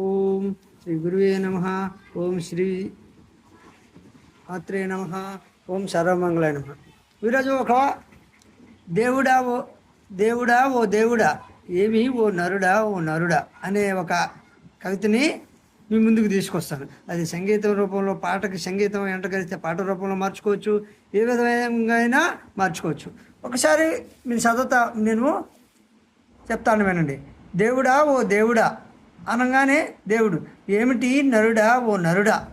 ఓం శ్రీ గురువే నమ. ఓం శ్రీ ఆత్రేయ నమ. ఓం సర్వమంగళ నమ. ఈరోజు ఒక దేవుడా ఓ దేవుడా ఓ దేవుడా ఏమి ఓ నరుడా ఓ నరుడా అనే ఒక కవితని మీ ముందుకు తీసుకొస్తాను. అది సంగీతం రూపంలో పాటకి సంగీతం ఎంటకరిస్తే పాట రూపంలో మార్చుకోవచ్చు ఏ విధంగా అయినా మార్చుకోవచ్చు. ఒకసారి మీరు చదువుతా నేను చెప్తాను వినండి. దేవుడా ఓ దేవుడా అనగానే దేవుడు ఏమిటి నరుడా ఓ నరుడా?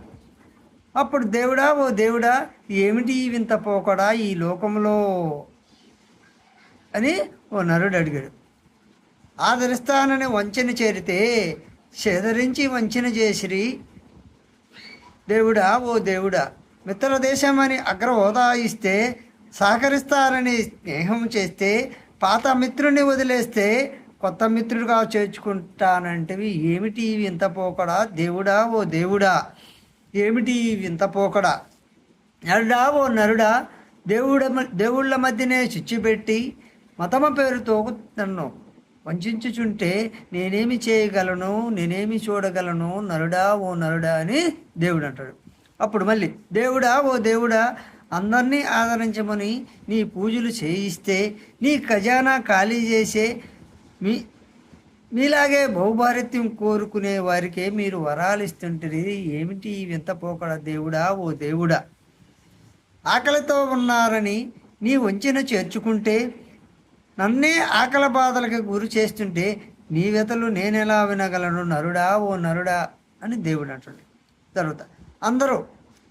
అప్పుడు దేవుడా ఓ దేవుడా ఏమిటి వింత పోకడా ఈ లోకంలో? అని ఓ నరుడు అడిగాడు. ఆదరిస్తానని వంచన చేరితే చెదరించి వంచన చేసిరి. దేవుడా ఓ దేవుడా మిత్ర దేశమని అగ్ర హోదా ఇస్తే సహకరిస్తారని స్నేహం చేస్తే పాత మిత్రుని వదిలేస్తే కొత్త మిత్రుడిగా చేర్చుకుంటానంటివి. ఏమిటి వింత పోకడా? దేవుడా ఓ దేవుడా. ఏమిటి వింత పోకడా? నరుడా ఓ నరుడా. దేవుడ దేవుళ్ళ మధ్యనే చిచ్చుపెట్టి మతమ పేరుతో నన్ను వంచుచుంటే నేనేమి చేయగలను? నేనేమి చూడగలను? నరుడా ఓ నరుడా అని దేవుడు అంటాడు అప్పుడు మళ్ళీ దేవుడా ఓ దేవుడా అందరినీ ఆదరించమని నీ పూజలు చేయిస్తే నీ ఖజానా ఖాళీ చేసే మీ మీలాగే బహుభారత్యం కోరుకునే వారికే మీరు వరాలు ఇస్తుంటే ఏమిటి వింత పోకడ దేవుడా? ఓ దేవుడా! ఆకలితో ఉన్నారని నీ వంచిన చేర్చుకుంటే నన్నే ఆకలి బాధలకు గురి చేస్తుంటే నీ వ్యతలు నేనెలా వినగలను? నరుడా ఓ నరుడా! అని దేవుడు అంటాడు. తర్వాత అందరూ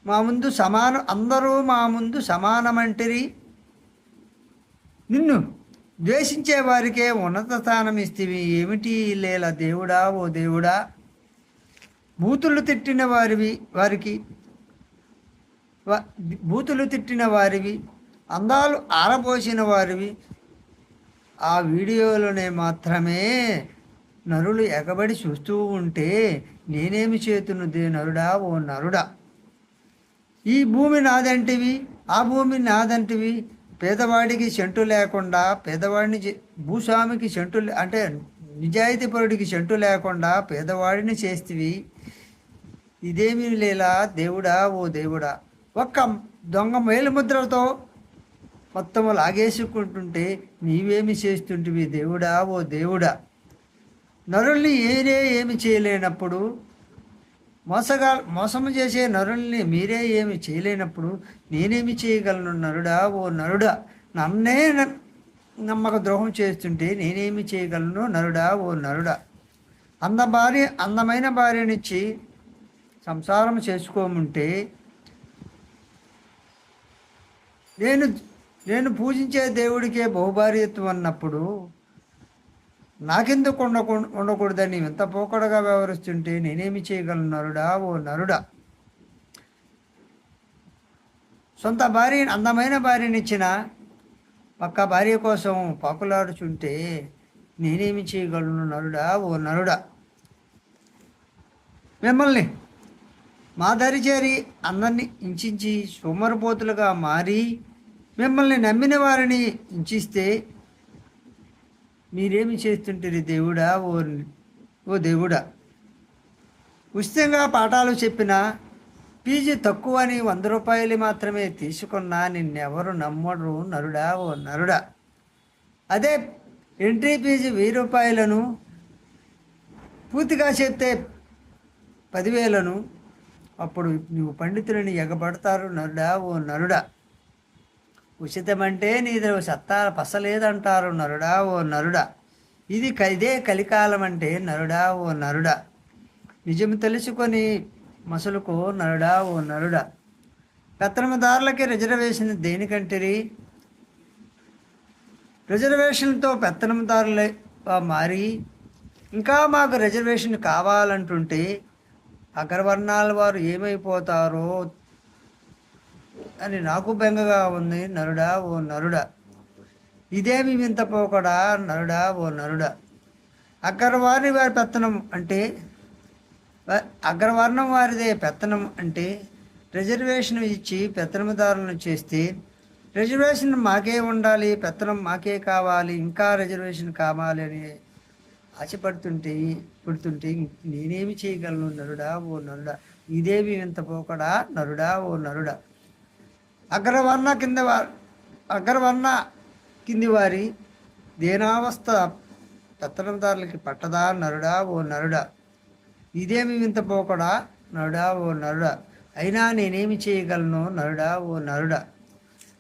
మా ముందు సమానం అందరూ మా ముందు సమానమంటిరి. నిన్ను ద్వేషించే వారికే ఉన్నత స్థానం ఇస్తేవి ఏమిటి? లేల దేవుడా ఓ దేవుడా? బూతులు తిట్టిన వారివి వారికి బూతులు తిట్టిన వారివి అందాలు ఆరపోసిన వారివి ఆ వీడియోలోనే మాత్రమే నరులు ఎగబడి చూస్తూ ఉంటే నేనేమి చేతున్నది నరుడా ఓ నరుడా? ఈ భూమి నాదంటివి ఆ భూమి నాదంటివి పేదవాడికి చెంటు లేకుండా పేదవాడిని చే- భూస్వామికి చెంటు లే- అంటే నిజాయితీపరుడికి చెంటు లేకుండా పేదవాడిని చేస్తివి ఇదేమీ లేలా? దేవుడా? ఓ దేవుడా. ఒక్క దొంగ మేలుముద్రతో మొత్తం లాగేసుకుంటుంటే నీవేమి చేస్తుంటివి? దేవుడా? ఓ దేవుడా. నరుల్ని ఏరే ఏమి చేయలేనప్పుడు మోసగా మోసము చేసే నరుల్ని మీరే ఏమి చేయలేనప్పుడు నేనేమి చేయగలను నరుడా? ఓ నరుడా నన్నే న- నమ్మక ద్రోహం చేస్తుంటే నేనేమి చేయగలను నరుడా? ఓ నరుడా అంద భార్య అందమైన భార్యనిచ్చి సంసారం చేసుకోముంటే నేను నేను పూజించే దేవుడికే బహుభార్యత్వం అన్నప్పుడు నాకెందుకు ఉండకూ ఉండకూడదని ఎంత పోకడగా వ్యవహరిస్తుంటే నేనేమి చేయగలను నరుడా? ఓ నరుడా. సొంత భార్య అందమైన భార్యనిచ్చిన పక్క భార్య కోసం పాకులాడుచుంటే నేనేమి చేయగలను నరుడా? ఓ నరుడా. మిమ్మల్ని మా దరి చేరి అందరినీ ఇంచించి సోమరపోతులుగా మారి మిమ్మల్ని నమ్మిన వారిని ఇంచిస్తే మీరేమి చేస్తుంటారు దేవుడా? ఓ ఓ దేవుడా. ఉచితంగా పాఠాలు చెప్పిన పీజీ తక్కువ అని వంద రూపాయలు మాత్రమే తీసుకున్నా నిన్నెవరు నమ్మరు. నరుడా ఓ నరుడా. అదే ఎంట్రీ ఫీజు వెయ్యి రూపాయలను పూర్తిగా చెప్తే పదివేలను. అప్పుడు నువ్వు పండితులని ఎగబడతారు. నరుడా ఓ నరుడా. ఉచితమంటే నీది సత్తా పసలేదంటారు నరుడా ఓ నరుడా. ఇది ఇదే కలికాలం అంటే నరుడా ఓ నరుడా. నిజం తెలుసుకొని మసలుకు నరుడా ఓ నరుడా. పెత్తనమదారులకి రిజర్వేషన్ దేనికంటిరి? రిజర్వేషన్తో పెత్తనమదారులే మారి ఇంకా మాకు రిజర్వేషన్ కావాలంటుంటే అగ్రవర్ణాల వారు ఏమైపోతారో అని నాకు బెంగగా ఉంది నరుడా ఓ నరుడా. ఇదేమి వింత పోకడా నరుడా ఓ నరుడా. అగ్రవారి వారి పెత్తనం అంటే అగ్రవర్ణం వారిదే పెత్తనం అంటే రిజర్వేషన్ ఇచ్చి పెత్తనదారులను చేస్తే రిజర్వేషన్ మాకే ఉండాలి పెత్తనం మాకే కావాలి ఇంకా రిజర్వేషన్ కావాలి అని ఆశపడుతుంటే పుడుతుంటే నేనేమి చేయగలను నరుడా ఓ నరుడా. ఇదేమి ఇంత పోకడా నరుడా ఓ నరుడా. అగ్రవర్ణ కింద వారు అగ్రవర్ణ కింది వారి దేనావస్థ పెత్తనందారులకి పట్టదా నరుడా ఓ నరుడా? ఇదేమి వింత పోకడా? నరుడా ఓ నరుడా. అయినా నేనేమి చేయగలను? నరుడా ఓ నరుడా.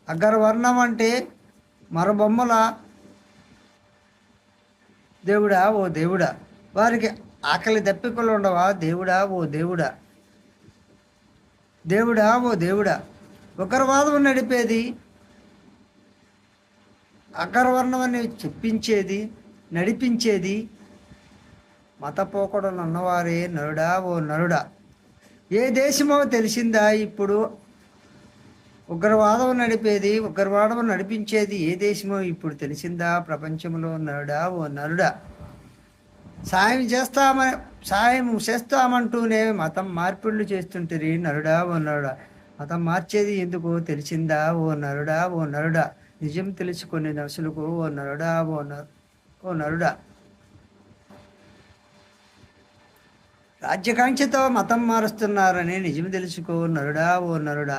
అగ్రవర్ణం అంటే మరబొమ్మల దేవుడా ఓ దేవుడా? వారికి ఆకలి దప్పికలు ఉండవా? దేవుడా ఓ దేవుడా? దేవుడా ఓ దేవుడా? ఉగ్రవాదం నడిపేది అగ్రవర్ణం అని చెప్పించేది నడిపించేది మతపోకడలు ఉన్నవారే నరుడా ఓ నరుడా. ఏ దేశమో తెలిసిందా ఇప్పుడు? ఉగ్రవాదం నడిపేది ఉగ్రవాదం నడిపించేది ఏ దేశమో ఇప్పుడు తెలిసిందా? ప్రపంచంలో నరుడా ఓ నరుడా. సాయం చేస్తామని సాయం చేస్తామంటూనే మతం మార్పిళ్ళు చేస్తుంటారు నరుడా ఓ నరుడా. మతం మార్చేది ఎందుకు? తెలిసిందా? ఓ నరుడా ఓ నరుడా. నిజం తెలుసుకునే నర్సులకు ఓ నరుడా ఓ నరు ఓ నరుడా. రాజ్యకాంక్షతో మతం మారుస్తున్నారని నిజం తెలుసుకో నరుడా ఓ నరుడా.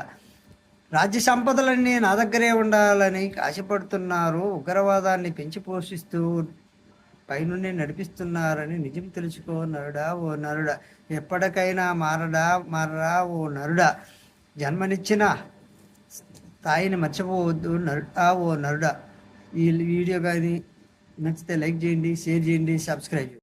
రాజ్య సంపదలన్నీ నా దగ్గరే ఉండాలని ఆశపడుతున్నారు. ఉగ్రవాదాన్ని పెంచి పోషిస్తూ పైనుండి నడిపిస్తున్నారని నిజం తెలుసుకో నరుడా ఓ నరుడా. ఎప్పటికైనా మారడా మారరా ఓ నరుడా. జన్మనిచ్చిన స్థాయిని మర్చిపోవద్దు. నరుడా ఓ నరుడా. ఈ వీడియో కానీ నచ్చితే లైక్ చేయండి షేర్ చేయండి సబ్స్క్రైబ్